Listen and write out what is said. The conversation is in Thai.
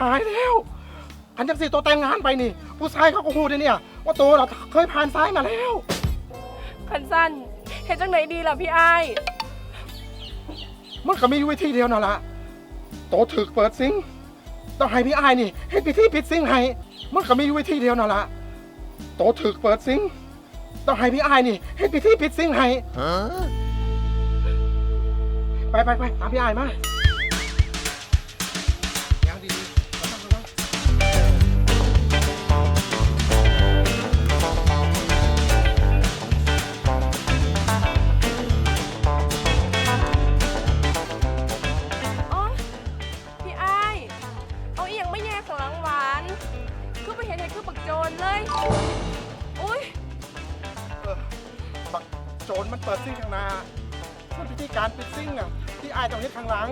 หายแล้ว อันจังสีตัวแต่งงานไปนี่ ผู้ชายเขาก็พูดเลยเนี่ย ว่าตัวเราเคยผ่านซ้ายมาแล้ว คันสั้นเฮ็ดจังไหนดีล่ะพี่ไอ้ายมันก็มีวิธีเดียวนั่นละโตถึกเปิดซิงค์ต้องให้พี่อายนี่ให้พิธีปิดซิงค์ให้ มันก็มีวิธีเดียวนั่นละโตถึกเปิดซิงค์ต้องให้พี่อายนี่ให้พิธีปิดซิงค์ให้ ไปไปไปตามพี่อายมา เลย อุ้ยเออบักโจรมันเปิดซิ่งข้างหน้ามันพิธีการปิดซิ่งอะ ที่อายต้องเฮ็ดข้างหลัง